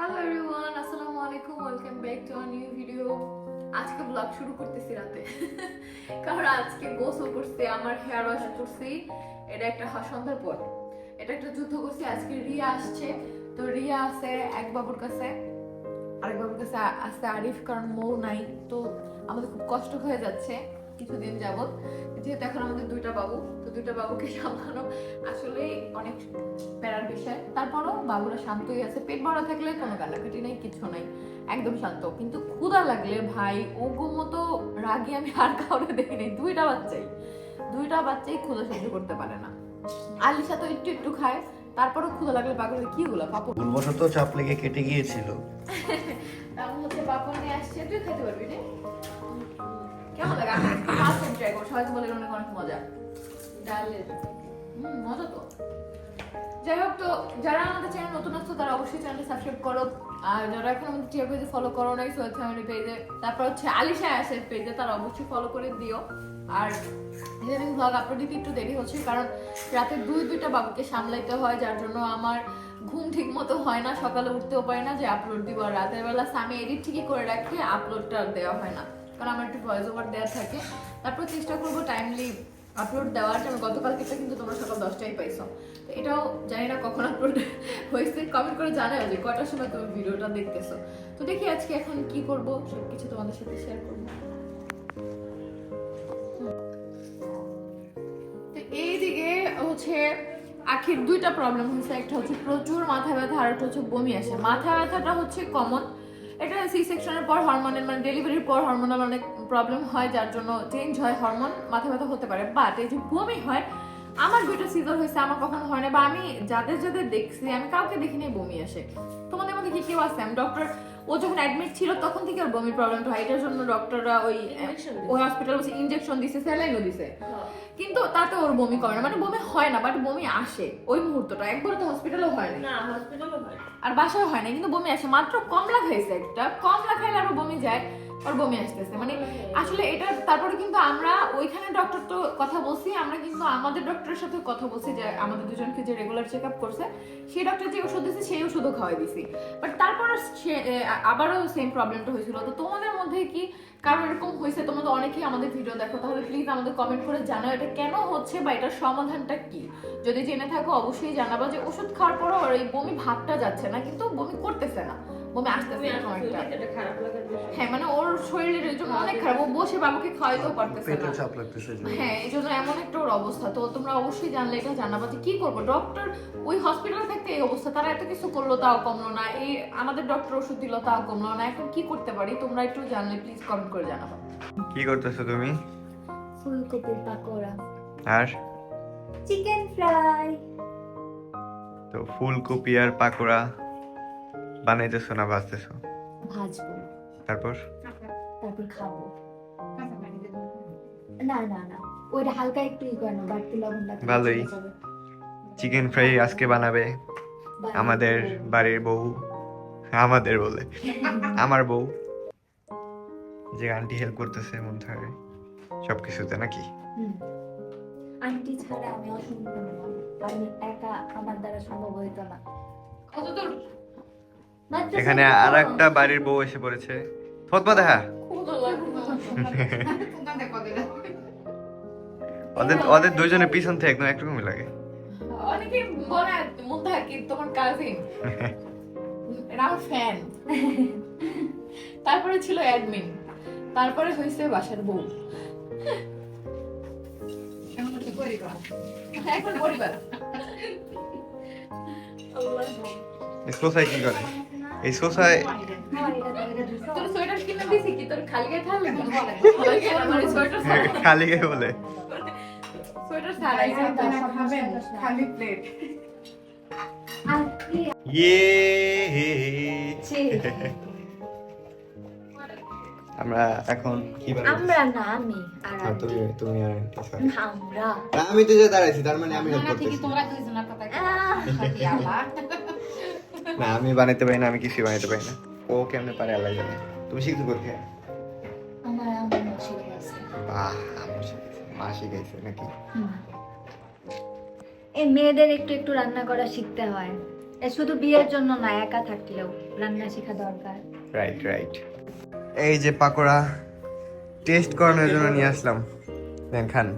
Hello everyone আসসালামু আলাইকুম welcome back to a new video আজকে ব্লগ শুরু করতেছি রাতে। কারণ আজকে গোসল করছি, আমার হেয়ার ওয়াশ করছি। এটা একটা সন্ধ্যার পর। এটা একটা যুদ্ধ করছি, আজকে রিয়া আসছে। তো রিয়া আছে এক বাবুর কাছে। আরেক বাবুর কাছে আছে আরিফ, কারণ মৌ নাই। তো আমাদের খুব কষ্ট হয়ে যাচ্ছে। কিছুদিন যাবত যেহেতু এখন আমাদের দুইটা বাবু তো দুইটা বাবুকে সামলানো আসলে অনেক প্যারার বিষয়। তারপরও বাবুরা শান্তই আছে। পেট ভরা থাকলে কোনো কান্নাকাটি নেই কিছু নাই। একদম শান্ত। কিন্তু ক্ষুধা লাগলে ভাই ওগো মতো রাগি আমি আর কাউকে দেখিনি দুইটা বাচ্চাই। দুইটা বাচ্চাই ক্ষুধা সহ্য করতে পারে না। আলিশা তো একটু একটু খায় তারপরে ক্ষুধা লাগলে পাগল কি গুলো পাপড়। ভুলবশত চাপ লেগে কেটে গিয়েছিল। তেমন হচ্ছে পাপড় নিয়ে আসছে। তুই খেতে পারবি না কেমন লাগে? বলে অনেক মজা। যাই হোক, তো যারা আমাদের চ্যানেল নতুন তারা অবশ্যই সাবস্ক্রাইব করো। আর যারা এখন ফলো করো তারপর হচ্ছে আলিশা আসের পেজে তারা অবশ্যই ফলো করে দিও। আর ইদানিং ব্লগ আপলোড দিতে একটু দেরি হচ্ছে, কারণ রাতে দুই দুইটা বাবুকে সামলাইতে হয়, যার জন্য আমার ঘুম ঠিক মতো হয় না, সকালে উঠতেও পারি না যে আপলোড দিব। আর রাতের বেলা আমি এডিট ঠিকই করে রাখি আপলোডটা দেওয়া হয় না। কারণ আমার একটু ভয়েস ওভার দেওয়া থাকে। তারপর চেষ্টা করব টাইমলি আপলোড দেওয়ার জন্য গতকালকে কিন্তু তোমরা সকাল দশটায় পাইছো। তো এটাও জানি না কখন আপলোড হয়েছে। কমেন্ট করে জানাও যে কটার সময় তুমি ভিডিওটা দেখতেছো। তো দেখি আজকে এখন কি করব সব কিছু তোমাদের সাথে শেয়ার করব। তো এইদিকে হচ্ছে আখির দুইটা প্রবলেম হয়েছে। একটা হচ্ছে প্রচুর মাথা ব্যথা, আর একটা হচ্ছে বমি আসে। মাথা ব্যথাটা হচ্ছে কমন এটা সি সেকশনের পর হরমোনের মানে ডেলিভারির পর হরমোনাল অনেক প্রবলেম হয়, যার জন্য চেঞ্জ হয় হরমোন মাথা ব্যথা হতে পারে। বাট এই যে বমি হয়, আমার দুইটা সিজন হয়েছে, আমার কখনো হয় না বা আমি যাদের যাদের দেখছি, আমি কাউকে দেখিনি বমি আসে। তোমাদের মধ্যে কি কেউ আছে? আমি ডক্টর ও যখন অ্যাডমিট ছিল তখন থেকে ওর বমির প্রবলেমটা হয়। এটার জন্য ডক্টররা ওই ওই হসপিটাল বসে ইনজেকশন দিছে স্যালাইনও দিছে। কিন্তু তাতে ওর বমি করে না। মানে বমি হয় না বাট বমি আসে ওই মুহূর্তটা। একবার তো হসপিটালও হয় না হয় আর বাসায় হয় না কিন্তু বমি আসে। মাত্র কমলা খাইছে একটা। কমলা খাইলে আরও বমি যায়। আর বমি আসতেছে। মানে আসলে এটা তারপরে কিন্তু আমরা ওইখানে ডক্টর তো কথা বলছি আমরা কিন্তু আমাদের ডক্টরের সাথে কথা বলছি যে আমাদের দুজনকে যে রেগুলার চেক আপ করছে সেই ডক্টর যে ওষুধ দিচ্ছে সেই ওষুধও খাওয়াই দিছি। বাট তারপর সে- আবারও সেম প্রবলেমটা হয়েছিল। তো তোমাদের মধ্যে কি কারণ এরকম হয়েছে তোমরা তো অনেকেই আমাদের ভিডিও দেখো তাহলে প্লিজ আমাদের কমেন্ট করে জানাও এটা কেন হচ্ছে বা এটার সমাধানটা কি? যদি জেনে থাকো অবশ্যই জানাবা যে ওষুধ খাওয়ার পরও আর এই বমি ভাবটা যাচ্ছে না কিন্তু বমি করতেছে না। বমি আসতেছে এরকম একটা এটা খারাপ লাগার বিষয়। হ্যাঁ মানে ওর শরীরের জন্য অনেক খারাপ ও বসে বাবুকে খাওয়াইতেও পারতেছে না। চাপ লাগতেছে হ্যাঁ এই জন্য এমন একটা ওর অবস্থা। তো তোমরা অবশ্যই জানলে এটা জানাবা যে কি করব? ডক্টর ওই হসপিটাল থাকতে এই অবস্থা তারা এত কিছু করল তাও কমলো না। এই আমাদের ডক্টর ওষুধ দিল তাও কমলো না। এখন কি করতে পারি? তোমরা একটু জানলে প্লিজ কমেন্ট করে জানাবা। কি করতেছো তুমি? ফুলকপির পাকোড়া। আর? চিকেন ফ্রাই তো ফুলকপি আর পাকোড়া বানাইতেছো না ভাজতেছো? ভাজবো। তারপর? তারপর খাব। না না না। ওইটা হালকা একটু ই করে বাড়তি লবণ লাগবে ভালোই। চিকেন ফ্রাই আজকে বানাবে। আমাদের বাড়ির বউ। আমাদের বলে। আমার বউ। যে আন্টি হেল্প করতেছে মন থাকে সবকিছুতে নাকি? আন্টি ছাড়া আমি অসম্পূর্ণ আমি একা আমার দ্বারা সম্ভব হইতো না। কত মাত্র এখানে। আর একটা বাড়ির বউ এসে পড়েছে। ফতমা দেখা? ওদের ওদের দুজনের পিছন থেকে একদম একরকমই লাগে। অনেকে বলে মন থাকে তোমার কাজিন এটা ফ্যান তারপরে ছিল অ্যাডমিন তারপরে হয়েছে বাসার বউ। এখন হচ্ছে পরিবার এখন পরিবার সোসাই কি করে? এই সোসাই খালি গায়ে বলে খালি প্লেট ইয়ে। আমরা এখন কি? আমরা না আমি আর তুমি তুমি আর। আমরা। আমি তো যে দাঁড়াইছি তার মানে আমি help করতেছি। আহ, না আমি বানাইতে পারি না আমি কিছুই বানাইতে পারি না। ও কেমনে পারে আল্লাহ জানে। তুমি শিখতে কোথায়? আমার আমার বাহ আমার শিখেছে। মা শিখাইছে নাকি? এই মেয়েদের একটু একটু রান্না করা শিখতে হয়। এ শুধু বিয়ের জন্য না একা থাকলেও রান্না শেখা দরকার। রাইট রাইট এই যে পাকোড়া টেস্ট করানোর জন্য নিয়ে আসলাম। দেন খান।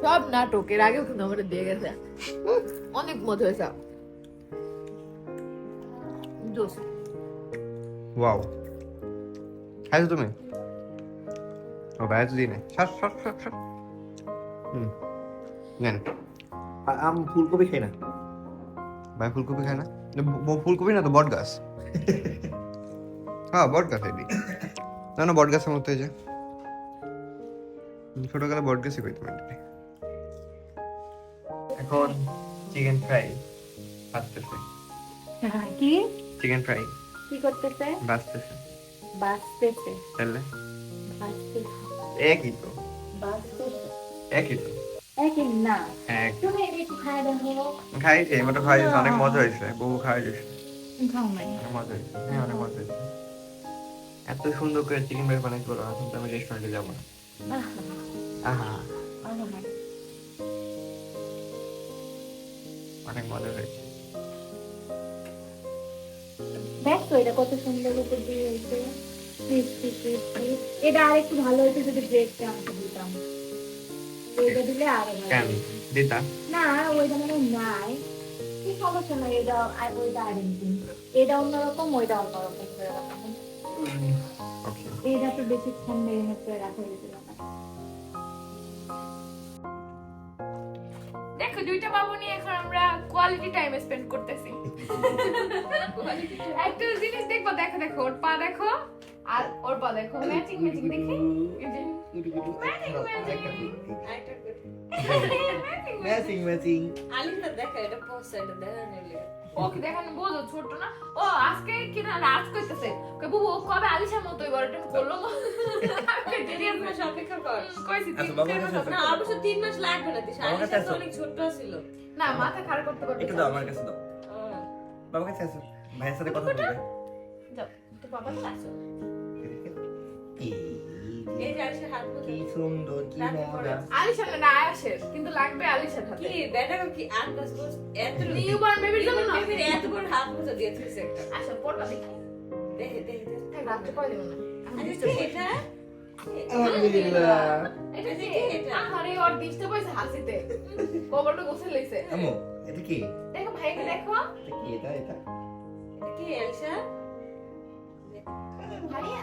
সব নাটক এর আগেও কিন্তু আমাদের দিয়ে গেছে। অনেক মজা হয়েছে। জোস। ওয়াও। খাইছো তুমি? ও ভাই তো দিই না সর সর সর সর। হুম নেন আ- আম ফুলকপি খাই না। ভাই ফুলকপি খাই না? ফুলকপি না তো বট গাছ হ্যাঁ বট গাছ এটি না না বট গাছের মতো যে। ছোটবেলা বট গাছই কইতাম এটি এখন চিকেন ফ্রাই ভাজতেছে কি? চিকেন ফ্রাই কি করতেছে? ভাজতেছে তাহলে? একই তো। একই তো। একই না। হ্যাঁ তুমি একটু খাই খাইছে এবার অনেক মজা হয়েছে বউ খাই দিয়েছে খাও নাই। মজা হয়েছে হ্যাঁ অনেক মজা হয়েছে। এত সুন্দর করে চিকেন ফ্রাই বানাই করো এখন তো আমি রেস্টুরেন্টে যাব না। আহা। অনেক মজা হয়েছে। দেখো এটা কত সুন্দর দিয়ে হয়েছে। এটা আর একটু ভালো যদি ব্রেডটা দিতাম। এটা দিলে আরও কেন? দিতা? না ওইটা মানে নাই। কি সমস্যা নাই এটা আর ওইটা এটা অন্যরকম ওইটা অন্যরকম। এটা তো বেশিক্ষণ মেরিনেট করে রাখা হয়েছিল না দেখো দুইটা বাবু নিয়ে এখন আমরা কোয়ালিটি টাইম স্পেন্ড করতেছি। একটা জিনিস দেখব দেখো দেখো ওর পা দেখো। আর ওর পা দেখো ম্যাচিং ম্যাচিং দেখি? Matching matching matching matching Alina দেখা এটা পোস্ট এটা ওকে দেখানো বোঝো ছোট না। ও আজকে কি না রাজ করতেছে? কই বুবু ও কবে আলিশার মতো এবার এটা করল তিন মাস অপেক্ষা কর। কইছি তিন আচ্ছা, বাবা চার কাছে বছর। না অবশ্য তিন মাস লাগবে না দিশা আমার কাছে আলিশা তো অনেক ছোট ছিল। না মাথা খারাপ করতে করতে একটু দাও আমার কাছে দাও। বাবার কাছে আসো ভাইয়ের সাথে কথা বলবে। যাও তো বাবা তো আসো। কি সুন্দর কি মজা। আলিশার না আয়াসের কিন্তু লাগবে আলিশার হাতে। কি বেটা কি আন্দাজ বস এত নিউবর্ন বেবির জন্য বেবির এত বড় হাত মতো দিয়েছিস একটা। আসো পড়বা দেখি। দেখে দেখে দেখে। রাত্রে পরে দেবো না। আমি আরে disturb কি করছি। এটা? আলহামদুলিল্লাহ। এটা এটা কি? কি এটা? আরে ওর ডিস্টার্ব হয়েছে হাসিতে। কবরটা গোসল লইছে আমু এটা কি? দেখো ভাইকে দেখো। এটা কি এটা? এটা কি আলিশা? ভাইয়া?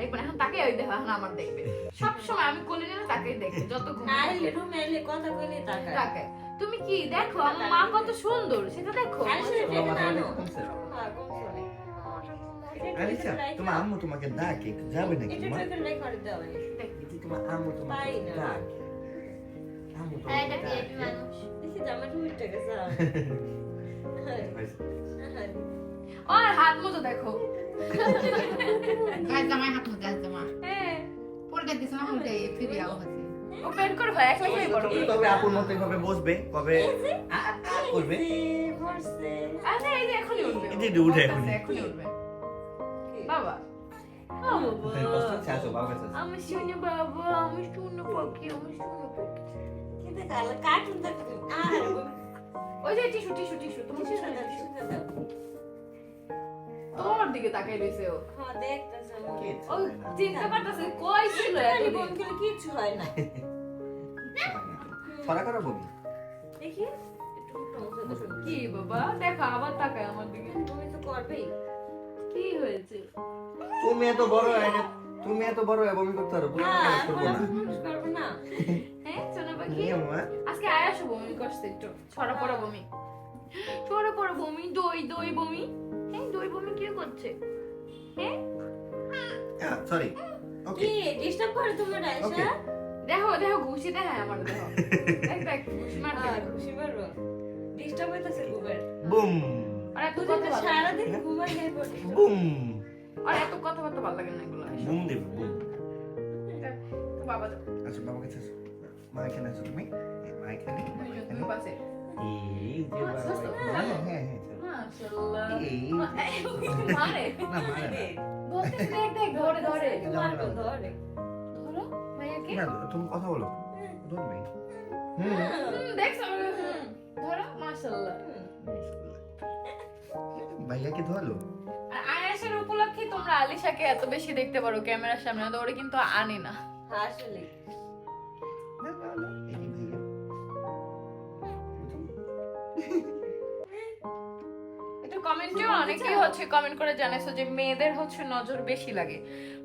দেখবেন এখন তাকে ওই দেখো এখন আমার দেখবে। সব সময় আমি কোলে নিলে তাকেই দেখবে যত আইলে রুমে এলে কথা কইলে টাকায় তাকে তুমি কি দেখো? আমার মা কত সুন্দর সেটা দেখো। হ্যাঁ তোমার আম্মু তোমাকে ডাকে যাবে নাকি? তোমার আম্মু তোমাকে না। ডাকে। আম্মু হ্যাঁ, তোমাকে ডাকে। দেখি জামা টুইট টাকা যা ওর হাত মতো দেখো। গাছ জামাই হাত গাছ জামা হ্যাঁ। পরে দিছে না উল্টে ফিরে আও আছে ও পেট করে হয় একলা খেয়ে বড় কবে আপুর মতো কবে বসবে? কবে? করবে? আচ্ছা এই যে এখনই উঠবে। এই যে উঠে এখনই। এখনই উঠবে। বাবা। আসো। আমি শুনে বাবা আমি শুনে পাখি আমি শুনে পাখি কিন্তু কালা কার্টুন দেখতে আর ওই যে টিস্যু টিস্যু টিস্যু তুমি টিস্যু না কিছু না তোর দিকে তাকাই রইছে ও। হ্যাঁ দেখতেছ ও চিন্তা কই ছিল এতদিন? কিচ্ছু হয় না। ছড়া করো বমি। দেখি। কি বাবা? দেখো আবার তাকায় আমার দিকে। তুমি তো করবেই। কি হয়েছে? তুমি এত বড় হয় না তুমি এত বড় হয় বমি করতে পারো হ্যাঁ না। মানুষ করবে না। হ্যাঁ সোনা পাখি? আজকে আয়াসও বমি করছে একটু ছড়া পড়া বমি। ছড়া পড়া বমি দই দই বমি। হ্যাঁ দই বমি কি করছে? হ্যাঁ সরি ওকে কি? ডিস্টার্ব করে তোমার Okay. দেখো দেখো ঘুষি দেখায় আমার দেখো। দেখ দেখ ঘুষি মার হ্যাঁ খুশি ডিস্টার্ব হইতাছে ঘুমের। বুম। আর এত কথা তো বলো। না। সারাদিন ঘুমাই যাই পড়ি। বুম। আর এত কথাবার্তা ভালো লাগে না এগুলো। বুম দেবে বুম। তো বাবা আচ্ছা বাবা কাছে আসো মা এখানে আছো তুমি? মা এখানে? এই যে বাবা। আচ্ছা, হ্যাঁ হ্যাঁ। চলো। মাশাআল্লাহ এই মারে। না মারে না। বলতেছে দেখ দেখ ধরে ধরে মারবো ধরে ধরো ভাইয়াকে। না তুমি কথা বলো। ধরবে। হুম। হুম, দেখছ হুম, ধরো মাশাআল্লাহ। ভাইয়াকে ধরলো। আর আয়াসের উপলক্ষে তোমরা আলিশাকে এত বেশি দেখতে পারো ক্যামেরার সামনে তো ওরে কিন্তু আনি না। আসলে। একটু কমেন্টেও অনেকেই হচ্ছে কমেন্ট করে জানাইছো যে মেয়েদের হচ্ছে নজর বেশি লাগে।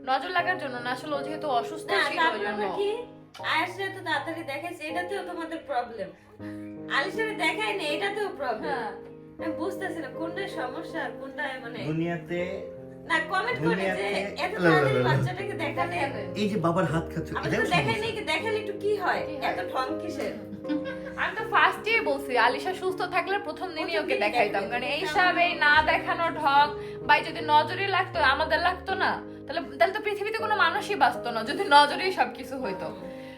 নজর লাগার জন্য না আসলে ও যেহেতু অসুস্থ ছিল ওই জন্য। আয়াসরা তো তাড়াতাড়ি দেখাইছে এটাতেও তোমাদের প্রবলেম আলিশারে দেখাই না এটাতেও প্রবলেম হ্যাঁ। আমি বুঝতেছি না কোনটা সমস্যা আর কোনটা মানে দুনিয়াতে না কমেন্ট করে যে এত লা, লা, লা, তাড়াতাড়ি বাচ্চাটাকে দেখালে এই যে বাবার হাত খাচ্ছ দেখাই কি দেখালে একটু কি হয়? কি হয়? এত ঢং কিসের? আমি তো ফার্স্টে বলছি আলিশা সুস্থ থাকলে প্রথম দিনই ওকে দেখাইতাম। কারণ এইসব এই না দেখানো ঢং বাই যদি নজরে লাগতো আমাদের লাগতো না। তাহলে তাহলে তো পৃথিবীতে কোনো মানুষই বাঁচতো না যদি নজরেই সবকিছু হইতো।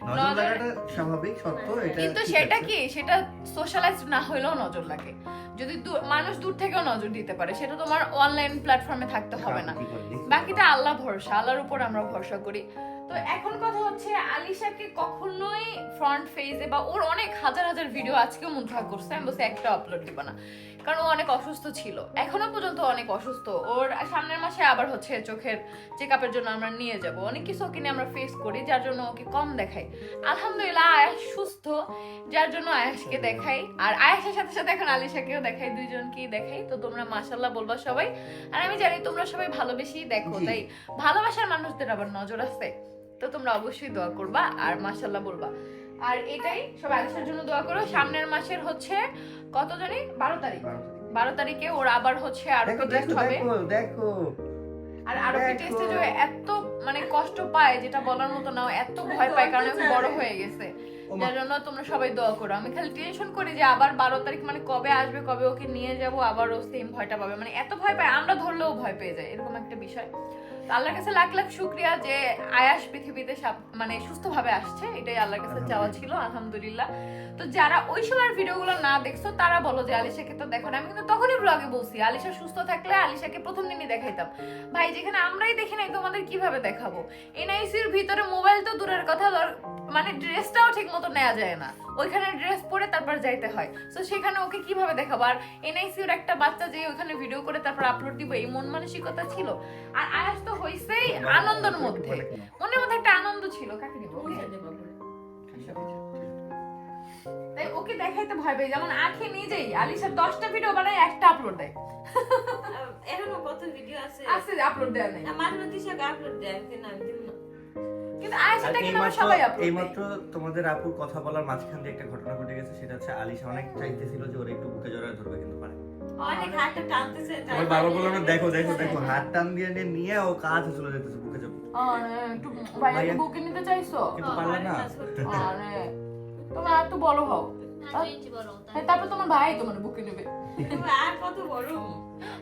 নজর নজর- লাগাটা স্বাভাবিক সত্য এটা কিন্তু সেটা কি? সেটা সোশ্যালাইজ না হলেও নজর লাগে। যদি মানুষ দূর থেকেও নজর দিতে পারে সেটা তোমার অনলাইন প্ল্যাটফর্মে থাকতে হবে না। করে দেখতে বাকিটা আল্লাহ ভরসা আল্লাহর উপর আমরা ভরসা করি। তো এখন কথা হচ্ছে আলিশাকে কখনোই ফ্রন্ট ফেজে বা ওর অনেক হাজার হাজার ভিডিও আজকেও মুদ্রা করছে। আমি বলছি একটা আপলোড দিব না। কারণ ও অনেক অসুস্থ ছিল। এখনও পর্যন্ত অনেক অসুস্থ। ওর সামনের মাসে আবার হচ্ছে চোখের চেক আপের জন্য আমরা নিয়ে যাব। অনেক কিছু ওকে নিয়ে আমরা ফেস করি যার জন্য ওকে কম দেখাই। আলহামদুলিল্লাহ আয়াস সুস্থ যার জন্য আয়াসকে দেখাই। আর আয়াসের সাথে সাথে এখন আলিশাকেও দেখাই দুইজনকেই দেখাই। তো তোমরা মাশাল্লাহ বলবা সবাই। আর আমি জানি তোমরা সবাই ভালোবেসেই দেখো তাই ভালোবাসার মানুষদের আবার নজর আছে। তো তোমরা অবশ্যই দোয়া করবা আর মাশাল্লাহ বলবা। আর এটাই সব আলিশার জন্য দোয়া করো। সামনের মাসের হচ্ছে কত জানি? বারো তারিখ। বারো তারিখ। ওর আবার হচ্ছে আরও টেস্ট হবে। দেখো দেখো। আর। টেস্টে যে এত মানে কষ্ট পায় যেটা বলার মতো না। এত ভয় পায় কারণ বড় হয়ে গেছে। যার জন্য তোমরা সবাই দোয়া করো। আমি খালি টেনশন করি যে আবার বারো তারিখ মানে কবে আসবে কবে ওকে নিয়ে যাব আবার ও সেম ভয়টা পাবে। মানে এত ভয় পায় আমরা ধরলেও ভয় পেয়ে যায় এরকম একটা বিষয়। আল্লাহর কাছে লাখ লাখ শুক্রিয়া যে আয়াস পৃথিবীতে মানে সুস্থভাবে আসছে এটাই আল্লাহর কাছে চাওয়া ছিল আলহামদুলিল্লাহ। তো যারা ওই সময়ের ভিডিওগুলো না দেখছ তারা বলো যে আলিশাকে তো দেখো না। আমি কিন্তু তখনই ব্লগে বলছি আলিশা সুস্থ থাকলে আলিশাকে প্রথম দিনই দেখাইতাম। ভাই যেখানে আমরাই দেখি নাই তোমাদের কীভাবে দেখাবো? এনআইসির ভিতরে মোবাইল তো দূরের কথা মানে ড্রেসটাও ঠিক মতো নেওয়া যায় না। ওইখানে ড্রেস পরে তারপর যাইতে হয়। তো সেখানে ওকে কীভাবে দেখাবো? আর এনআইসির একটা বাচ্চা যে ওখানে ভিডিও করে তারপর আপলোড দিব এই মন মানসিকতা ছিল? আর আয়াস তো হইছেই আনন্দের মধ্যে। মনের মধ্যে একটা আনন্দ ছিল। কাকে দিব ওকে? তাই ওকে দেখাইতে ভয় পাই যেমন আখি নিজেই আলিশা দশটা ভিডিও বানায় একটা আপলোড দেয়। এখনও কত ভিডিও আছে? আছে আপলোড দেয় নাই। আমার মধ্যে সব আপলোড দেয় আমি কিন্তু না কিন্তু আর আমরা সবাই আপলোড এইমাত্র তোমাদের আপুর কথা বলার মাঝখান দিয়ে একটা ঘটনা ঘটে গেছে সেটা হচ্ছে আলিশা অনেক চাইতেছিল যে ওরা একটু বুকে জড়ায় ধরবে কিন্তু পারে। অনেক হাতটা টানতেছে আমার বাবা বলল না দেখো দেখো দেখো হাত টান দিয়ে নিয়ে ও কাছে চলে যেতেছে বুকে যাবে একটু ভাইয়া- বুকে নিতে চাইছো? কিন্তু পারলে না। আরে তোমরা একটু বড় হও। হ্যাঁ, তারপর তোমার ভাই তোমার বুকে নেবে। আর কত বড়?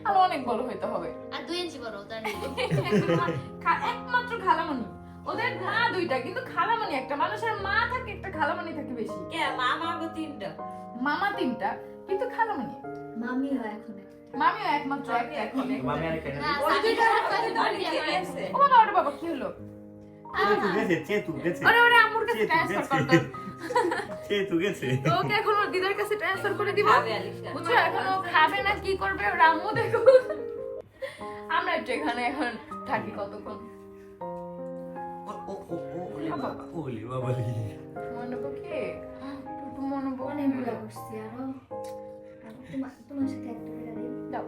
আর অনেক বড় হইতে হবে। আর দুই ইঞ্চি বড় তার একমাত্র খালামণি ওদের মা দুইটা কিন্তু খালামণি একটা। মানুষের মা থাকে একটা খালামণি থাকে বেশি। কে? মামা গো তিনটা? মামা তিনটা কিন্তু খালামণি মামি হয় এখন মামিও একমাত্র একটা। এখন মামি আর কেন ওই দুইটা হাতে ধরে গেছে? ও বাবা ওরে বাবা কি হলো? ওরে ওরে কাছে ট্রান্সফার গেছে। তো ওকে এখন ওর দিদার কাছে ট্রান্সফার করে দিব? খাবে বুঝছ এখন ও খাবে না কি করবে? ওর আম্মু দেখো আমরা একটু এখানে এখন থাকি কতক্ষণ। ওলি বাবালি মনে পড়ে টুটু মনে পড়ে। হ্যাঁ। মনে পড়ছে আর। তোমার সাথে একটা দাও।